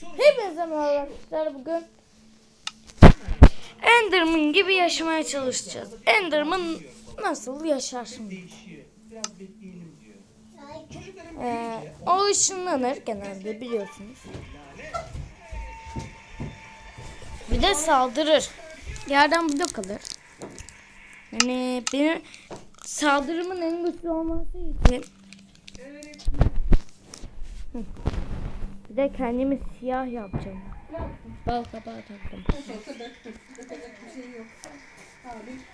Hepinize merhaba arkadaşlar. Bugün Enderman gibi yaşamaya çalışacağız. Enderman nasıl yaşar şimdi? Ee, o ışınlanır genelde biliyorsunuz. Bir de saldırır. Yerden blok alır. Yani benim saldırımın en güçlü olması için. Bir de kendimi siyah yapacağım. Bal kapağı taktım.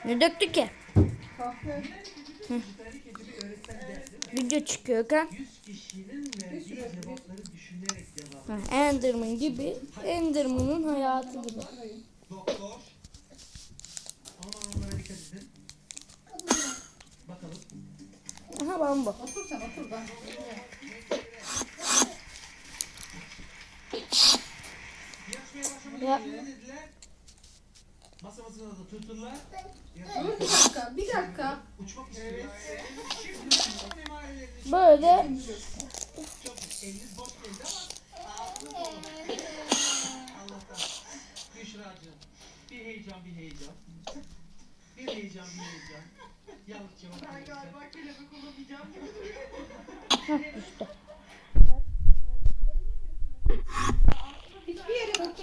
Ne döktü ki? Video çıkıyorken Ha, Enderman gibi Enderman'ın hayatı gibi. Aha ben bu. Otur sen otur ben. Ya. dediler? Masamızın adı tırtırlar. Dur bir dakika bir dakika. Uçmak istiyor. Böyle çok eliniz boş geldi ama. Allah'tan. Büşra'cığım. Bir heyecan bir heyecan. Bir heyecan bir heyecan. Yanlış cevap Ben galiba kelebek olamayacağım Hiçbir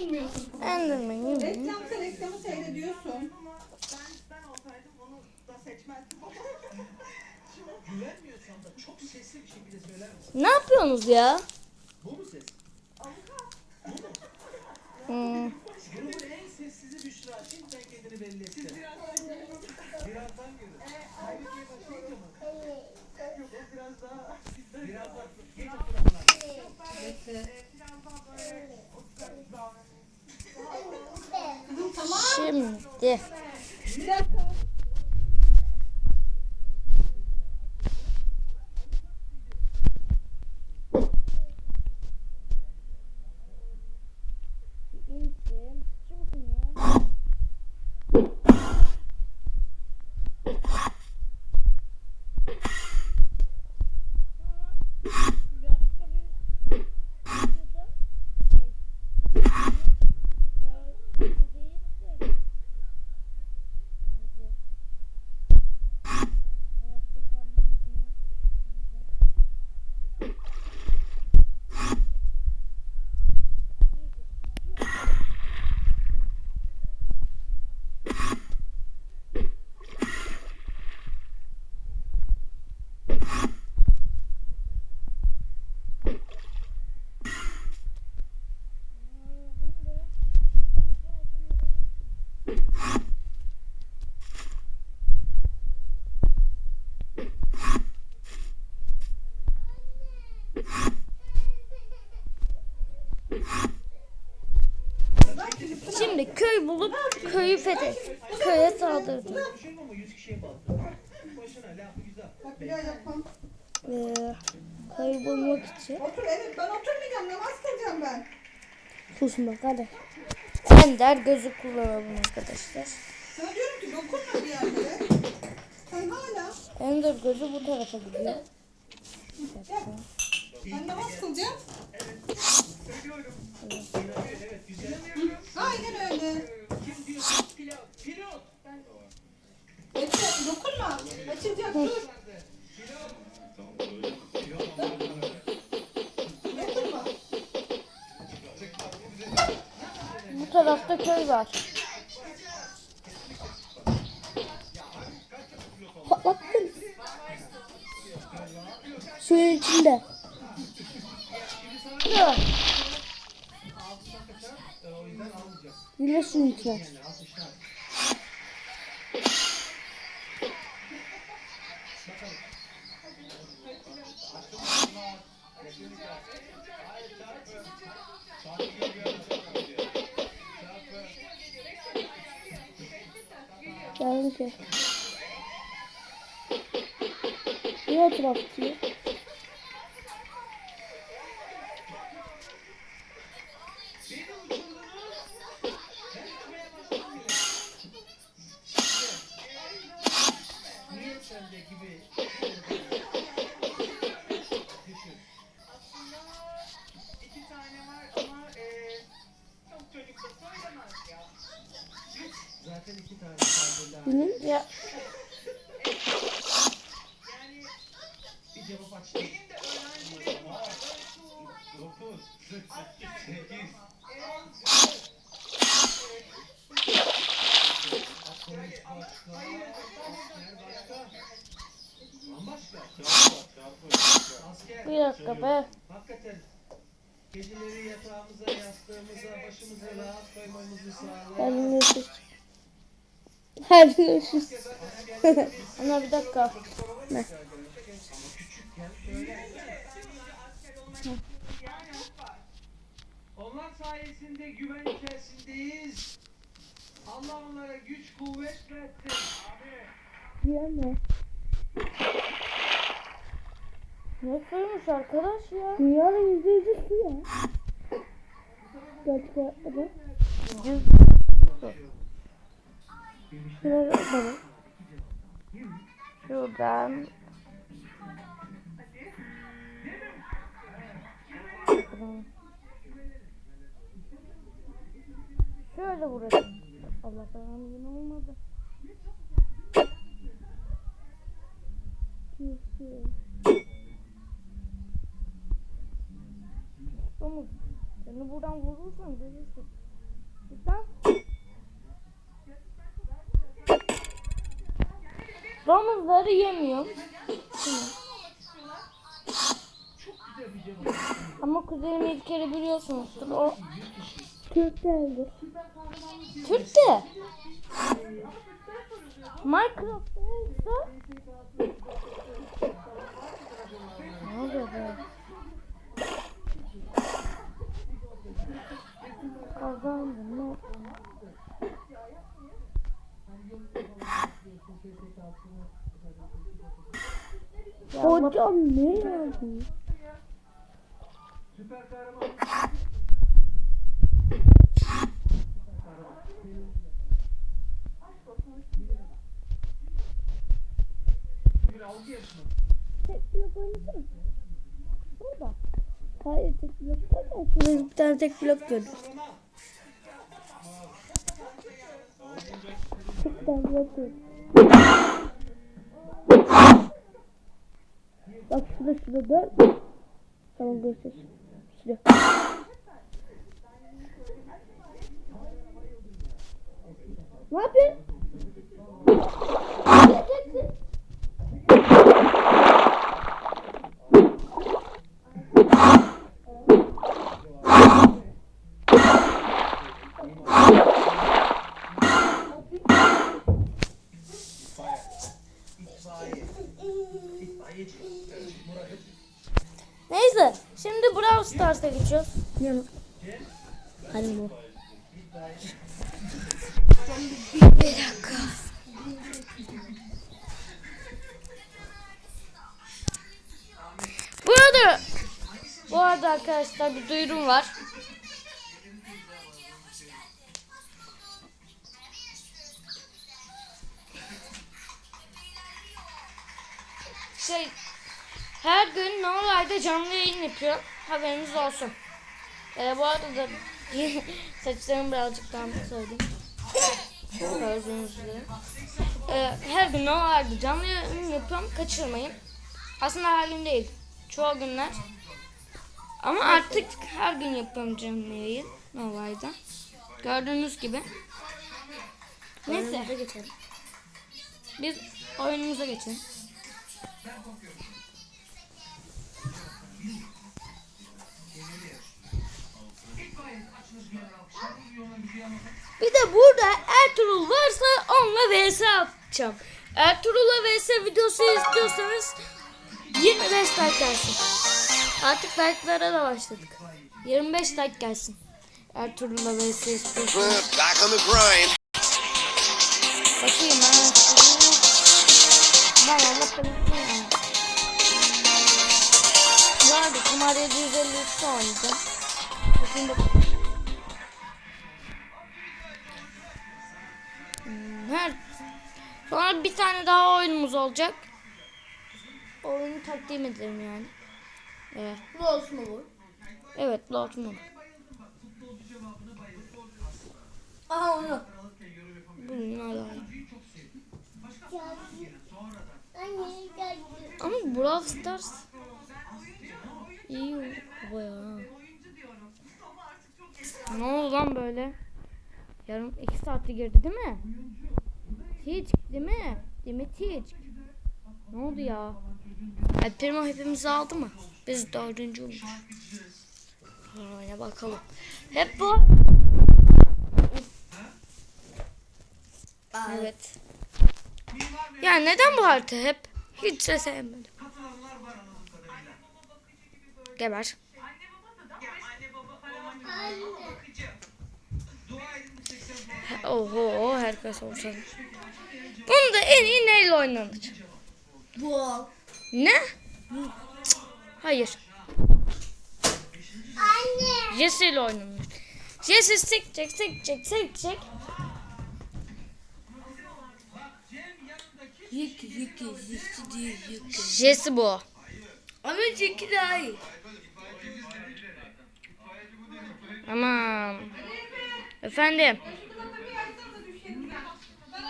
yere dokunmuyorsun. Enderman gibi. Reklamsa reklamı seyrediyorsun. Güvenmiyorsan da çok sesli bir şekilde söyler misin? Ne yapıyorsunuz ya? Bu mu ses? Hmm. Grubun en sessizi Büşra. Şimdiden kendini belli etti. Birazdan gelir. Halbuki başlayınca mı? Yok o biraz daha... Biraz daha... Geç oturanlar. Kızım tamam. Şimdi Bir dakika. Şimdi köy bulup köyü fethet. Köye saldırdı. Konuşuyorum ama 100 kişiye bağlı. Başına lafı güzel. Bak bir daha yapmam. Ee, köyü bulmak için Otur evet ben oturmayacağım namaz kılacağım ben. kusmak hadi. Ender gözü kullanalım arkadaşlar. Sana diyorum ki dokunma bir yerlere. Sen hala. Ender gözü bu tarafa gidiyor. Ben namaz kılacağım. Söylüyorum. Evet güzel. Aynen öyle. Kim diyor? Pilot. Pilot. Bekle dokunma. Açacak dur. Dokunma. Bu tarafta köy var. Patlattın. Suyun içinde. Ya. O yüzden almayacak. Yine suyun içine. Yani 60'lar. Geldi ki. Niye o görüşürüz. Ana bir dakika. Ne? Onlar sayesinde güven içerisindeyiz. Allah onlara güç kuvvet versin. Diyeme. Ne suymuş arkadaş ya? Dünyanın yüzde yüzü su ya. Gerçek hayatta da. Yüz su. Bakalım. Şuradan. Şöyle vuralım. Allah belanı yine olmadı. Domuz. Seni buradan vurursan görürsün. Domuzları yemiyorum. Ama kuzenimi ilk kere biliyorsunuzdur. O Türk değildir. Türk de. Minecraft'ta Ne oluyor be? Kazandım ne oldu? Hocam ne yazdı? Süper kahraman. Tek blok oynasana. Burada. Hayır tek blok. Şurada bir tek blok gördüm. Tek blok gördüm. Bak şurada şurada dört. Tamam görüşürüz. Şurada. Ne yapıyorsun? Ne yapacaksın? İtfaiye. İtfaiyeci. Murat. Neyse şimdi Brawl Stars'a geçiyoruz. Hadi bu. Bir dakika. Bu arada bu arada arkadaşlar bir duyurum var. Şey her gün normalde canlı yayın yapıyor. Haberiniz olsun. Ee, bu arada da saçlarım birazcık daha söyleyeyim. Gördüğünüz üzere. Ee, her gün normalde canlı yayın yapıyorum. Kaçırmayın. Aslında her gün değil. Çoğu günler. Ama artık her gün yapıyorum canlı yayın. Normalde. Gördüğünüz gibi. Neyse. Biz oyunumuza geçelim. Bir de burada Ertuğrul varsa onunla vs atacağım. Ertuğrul'la vs videosu istiyorsanız 25 like gelsin. Artık like'lara da başladık. 25 like gelsin. Ertuğrul'la vs istiyorsanız. Bakayım ha. Belasını ya. Vardı kumar 753 oynayacağım. Bakayım bakayım. Her sonra bir tane daha oyunumuz olacak. Oyunu takdim ederim yani. Evet. Olsun mu? Evet, Lord Moon. Aha onu. Bunun hala. Ama Brawl Stars iyi bayağı. Ne oldu lan böyle? Yarım iki saattir girdi değil mi? Hiç değil mi? Değil mi hiç? Ne oldu ya? El Primo hepimizi aldı mı? Biz dördüncü olmuş. Oyna bakalım. Hep bu. Evet. Ya neden bu harita hep? Hiç de sevmedim. Geber. Ya anne baba olan bakıcı. Dua edin bu 80 puan. Oho herkes ortada. Bunu da en iyi neyle oynanır? Bu. Ne? Cık, Hayır. Anne. Jesse ile oynanır. Jesse sekecek sekecek sekecek. Cem yanındaki Yük yük yük değil yük. Jesse bu. Ama çünkü daha iyi. Aman. Efendim. Ben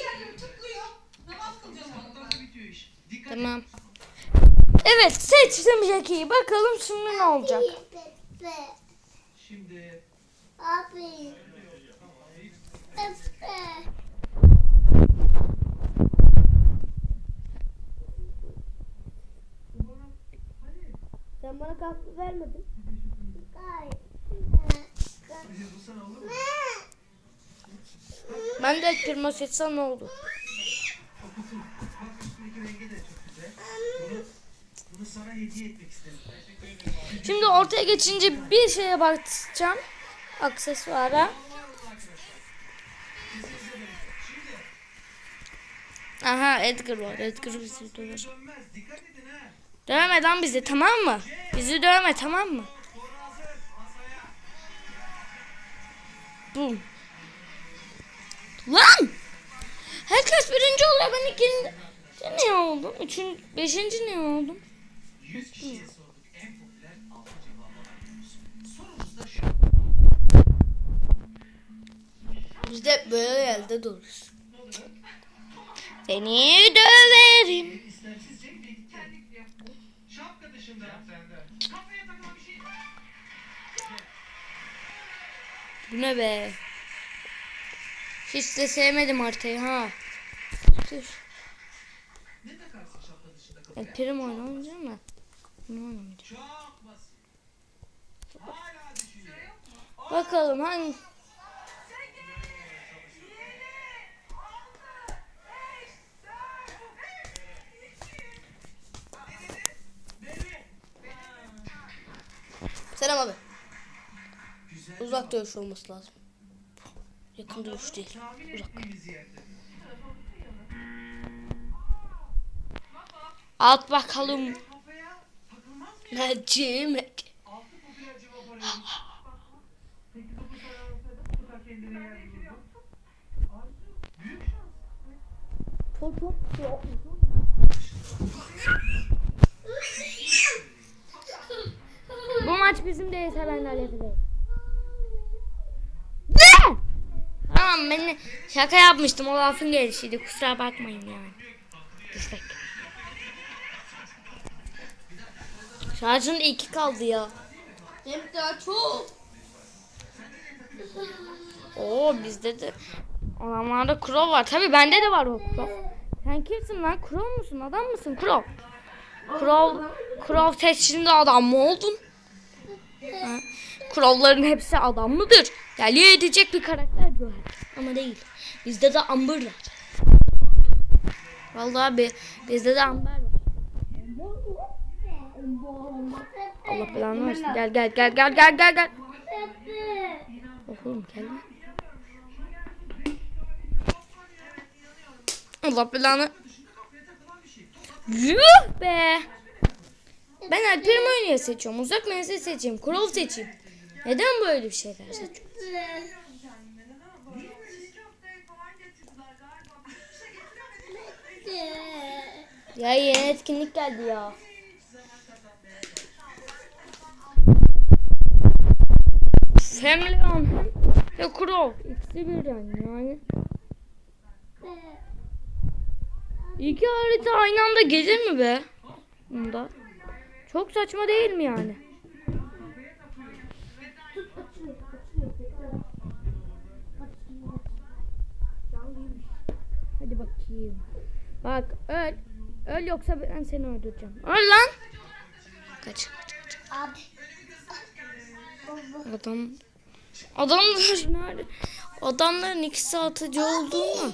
açıyorum o bir yerleri tıklıyor. Namaz kılacağım onunla. bitiyor iş. Dikkat Tamam. Evet seçtim Jackie'yi. Bakalım şimdi ne olacak? Şimdi Abi. Efe. Sen bana kalkıp vermedin. Kay. bu sana olur mu? Ben de firma seçsem ne istedim. Şimdi ortaya geçince bir şeye bakacağım. Aksesuara. Aha Edgar var. Edgar bizi döver. Dövme lan bizi tamam mı? Bizi dövme tamam mı? Bum. Lan! Herkes birinci oluyor. Ben ikinci ne oldum? Üçüncü, beşinci ne oldum? 100 kişiye sorduk. En popüler 6 cevabı arıyoruz. Sorumuz da şu. Biz de böyle yerde dururuz. Seni döverim. İstemsiz Cenk Bey kendi yap. Şapka dışında. Sende. Kafaya takılan bir şey. Bu ne be? Hiç de sevmedim haritayı ha. El kafaya? Prim oynamayacağım mı? Bunu oynamayacağım. Bakalım hangi... Selam abi. Güzel. Uzak dövüş olması lazım. Yakın dövüş değil. Yerde. At bakalım. Kafaya yapmıştım. O lafın gelişiydi. Kusura bakmayın yani. Destek. Şarjın iki kaldı ya. Hem daha çok. Oo bizde de adamlarda Crow var. Tabi bende de var o Crow. Sen kimsin lan? Crow musun? Adam mısın? Crow. Crow, Crow seçtiğinde adam mı oldun? Ha? Crow'ların hepsi adam mıdır? Deli edecek bir karakter bu. Ama değil. Bizde de Amber var. Vallahi bi- bizde de Amber var. Allah belanı versin. Gel gel gel gel gel gel gel. Oğlum gel. Allah belanı. Yuh be. Ben Alper'imi oynaya seçiyorum. Uzak mesafe seçeyim. Crow seçeyim. Neden böyle bir şeyler seçiyorum? Ya yeni etkinlik geldi ya. Hem Leon hem de Crow. İkisi birden yani. İki harita aynı anda gelir mi be? Bunda. Çok saçma değil mi yani? Hadi bakayım. Bak öl. Öl yoksa ben seni öldüreceğim. Öl lan. Kaç. Abi. Adam Adamlar nerede? Adamların ikisi atıcı oldu mu?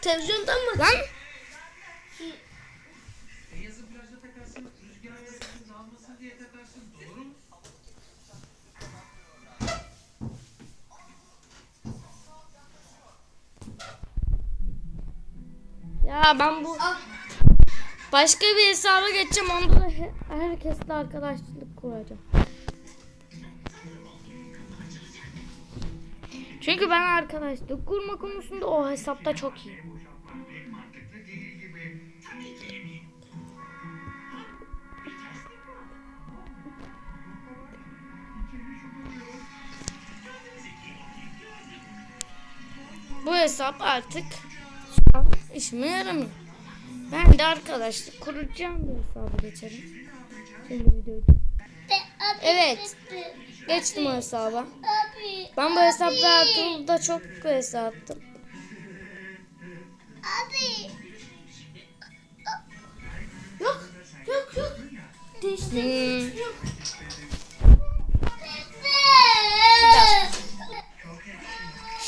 Televizyondan mı? Lan ya ben bu başka bir hesaba geçeceğim. Onda da he- herkesle arkadaşlık kuracağım. Çünkü ben arkadaşlık kurma konusunda o hesapta çok iyi. Bu hesap artık işime yaramıyor. Ben de arkadaşlık kuracağım bir hesabı geçelim. Şimdi videoyu. Evet. geçtim o hesaba. Ben bu hesapta hayatımda çok bir hesaptım. Abi. Yok yok yok. Hmm.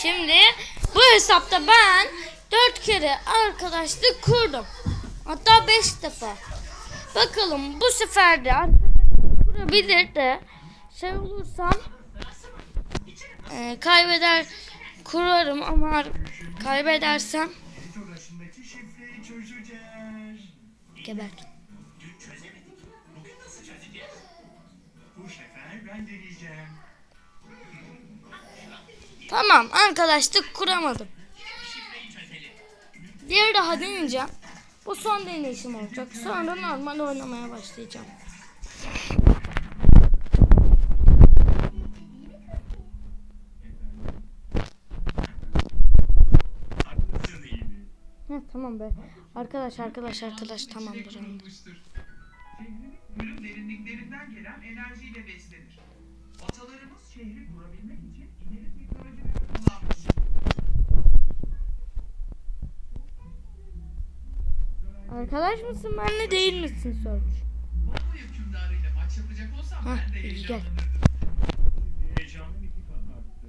Şimdi bu hesapta ben dört kere arkadaşlık kurdum. Hatta beş defa. Bakalım bu sefer de arkadaşlık kurabilir de şey olursam e, kaybeder kurarım ama kaybedersem geber. Tamam arkadaşlık kuramadım. Diğer daha deneyeceğim. Bu son deneyişim olacak. Sonra normal oynamaya başlayacağım. Heh, tamam be. Arkadaş arkadaş arkadaş tamam buranın. Şehrin ölüm derinliklerinden gelen enerjiyle beslenir. Atalarımız şehri kurabilmek Arkadaş mısın benle değil misin sormuş. Baba hükümdarıyla maç yapacak olsam Hah, ben de heyecanlanırdım. Şimdi heyecanım iki kat arttı.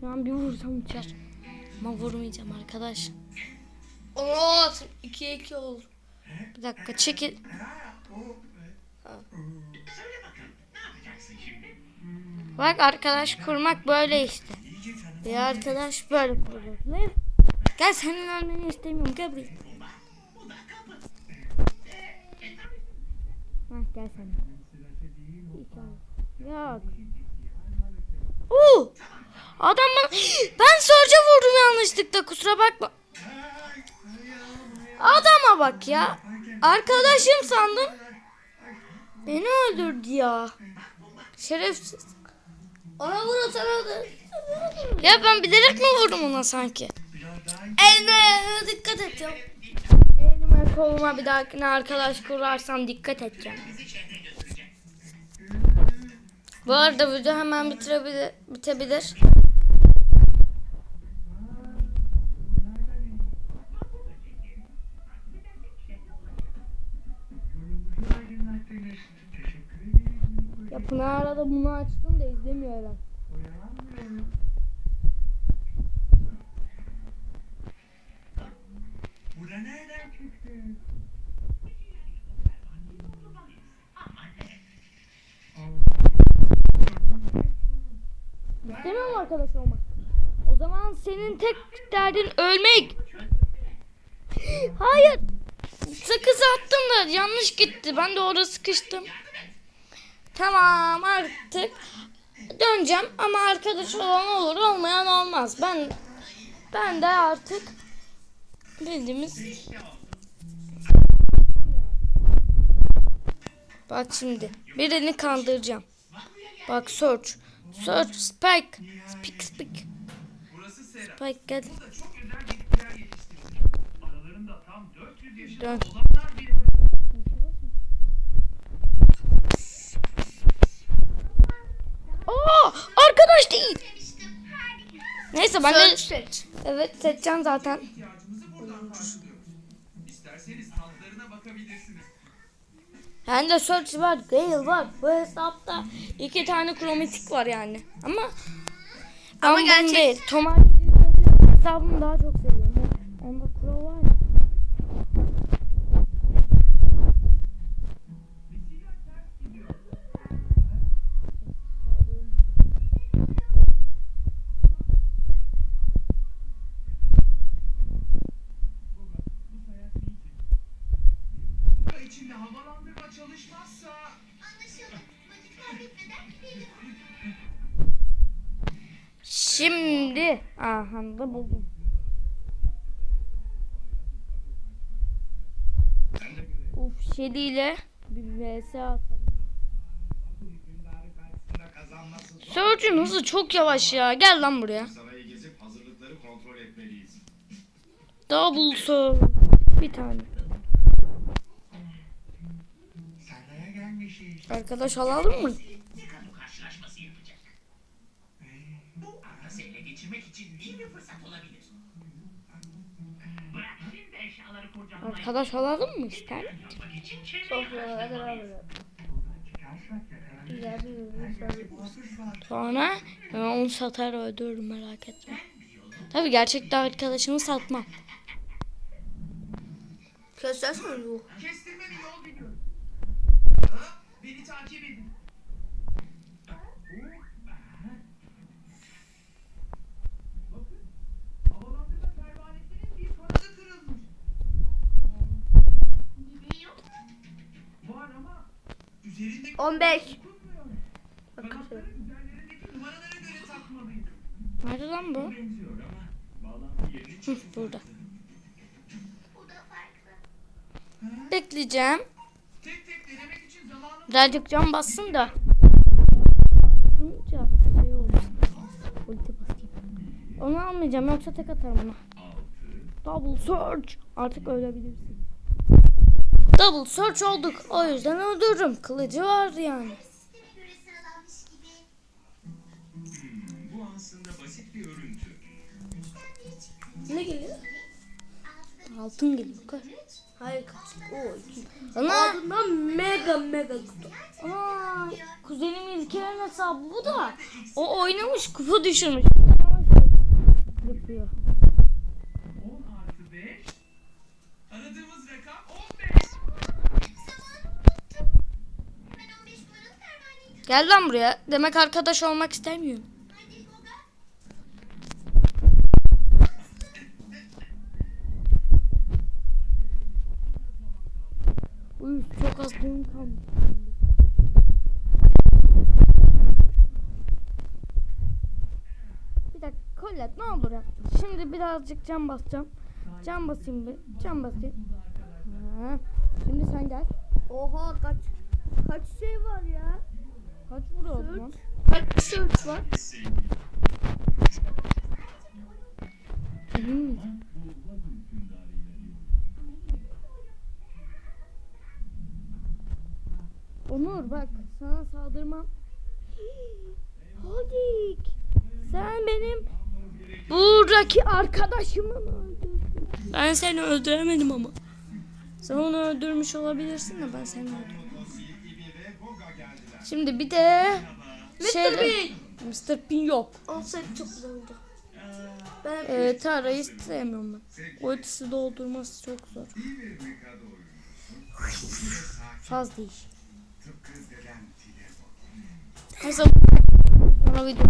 Şu an bir vursam uçar. Ama vurmayacağım arkadaş. Oo 2 2 oldu. Bir dakika çekil. Bak arkadaş kurmak böyle işte. Bir arkadaş böyle kurulur. Gel senin ölmeni istemiyorum. Gel buraya. Hah, gel sen. Yok. Oo! Adam bana... Ben Serge'e vurdum yanlışlıkla kusura bakma. Adama bak ya. Arkadaşım sandım. Beni öldürdü ya. Şerefsiz. Ona vur sana da. Ya ben bilerek mi vurdum ona sanki? Ayağına dikkat ya. Elime koluma bir dahakine arkadaş kurarsam dikkat edeceğim. Bu arada video hemen bitirebilir, bitebilir. Ya Pınar'a da bunu açtım da izlemiyor herhalde. Oyalanmıyorum. Bu da nereden çıktı? İstemiyorum arkadaş olmak. O zaman senin tek derdin ölmek. Hayır. Sakız attım da yanlış gitti. Ben de orada sıkıştım. Tamam artık döneceğim ama arkadaş olan olur olmayan olmaz. Ben ben de artık bildiğimiz Bak şimdi. Birini kandıracağım. Bak search. Search spike. Burası Sera. Spike gel. Burada çok özel bitkiler yetiştirilir. Aralarında tam 400 yaşında Dön. Aa, arkadaş değil. Neyse ben de Evet seçeceğim zaten. Hem de search var, Gale var. Bu hesapta iki tane kromatik var yani. Ama ama gerçek değil. Tomar hesabımı daha çok aha buldum. Uf Şeli'yle bir vs atalım. Search'ün hızı çok yavaş ya. Gel lan buraya. Sarayı gezip hazırlıkları kontrol etmeliyiz. Double search. Bir tane. Arkadaş alalım mı? Arkadaş alalım mı ister? Çıkarsak yakalarız. Sonra hemen onu satar öldürürüm merak etme. Tabi gerçekten arkadaşımı satmam. Kestirme bir yol biliyorum. Ha? Beni takip edin. 15. dokunmuyor. Kanatları üzerlerindeki numaralara göre takmalıyız. Nerede lan bu? Hı, burada. Bekleyeceğim. Birazcık can bassın da. Şey. Onu almayacağım yoksa tek atarım ona. Double search. Artık ölebilirsin. Double search olduk. O yüzden öldürürüm. Kılıcı var yani. Bu aslında basit bir örüntü. Ne geliyor? Altın geliyor. Koy. Hayır kaç. O iki. Ana. Ardından mega mega kutu. Aa, kuzenim İlker'in hesabı bu da. O oynamış kupa düşürmüş. Yapıyor. Gel lan buraya. Demek arkadaş olmak istemiyorsun. Uy çok az boyun kalmış. Bir dakika Colette ne olur yapma. Şimdi birazcık can basacağım. Can basayım bir. Can basayım. Ha. Şimdi sen gel. Oha kaç. Kaç şey var ya? Kaç vuruyor o zaman? Kaç search var? Miyiz? Onur bak sana saldırmam. Hodik. Sen benim buradaki arkadaşımı mı öldürdün? Ben seni öldüremedim ama. Sen onu öldürmüş olabilirsin de ben seni öldürdüm. Şimdi bir de Mr. Bean. Mr. Bean yok. Olsaydı çok güzel oldu. Ben Ee, Tara'yı sevmiyorum ben. Ultisi doldurması çok zor. Faz değil. Neyse sonra video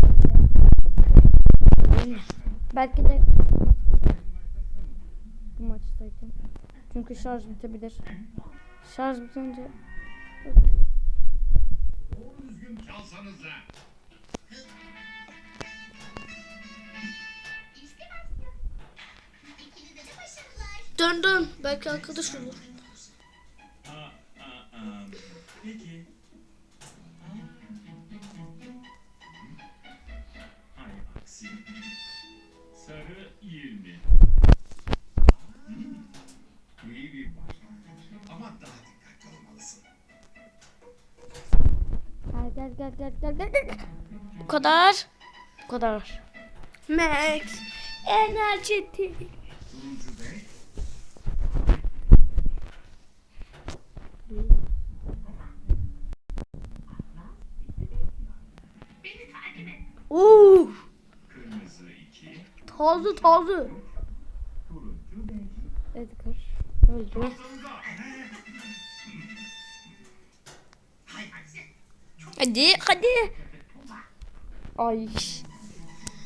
Belki de bu maçtayken. Çünkü şarj bitebilir. Şarj bitince çalsanıza. dön dön. Belki arkadaş olur. Gel gel gel gel gel. Bu kadar. Bu kadar. Max. Bey, Oo. Kırmızı 2. Taze taze. Turuncu 5. Edgar. Öldü. Hadi hadi. Ay.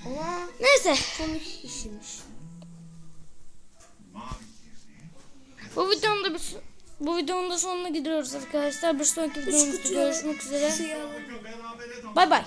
Ama neyse. Komik. Bu videonun da bir bu videonun da sonuna gidiyoruz arkadaşlar. Bir sonraki videomuzda görüşmek üzere. Berabere Bay bay.